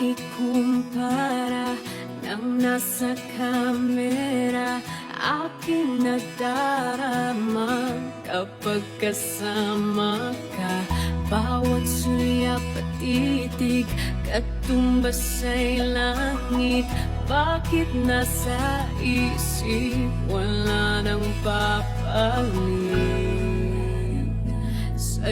ikumpara Nang nasa kamera Aking nadarama. Kapag kasama ka Bawat sulyap at titig Katumbas ay langit. Bakit nasa isip Wala nang papalit Sa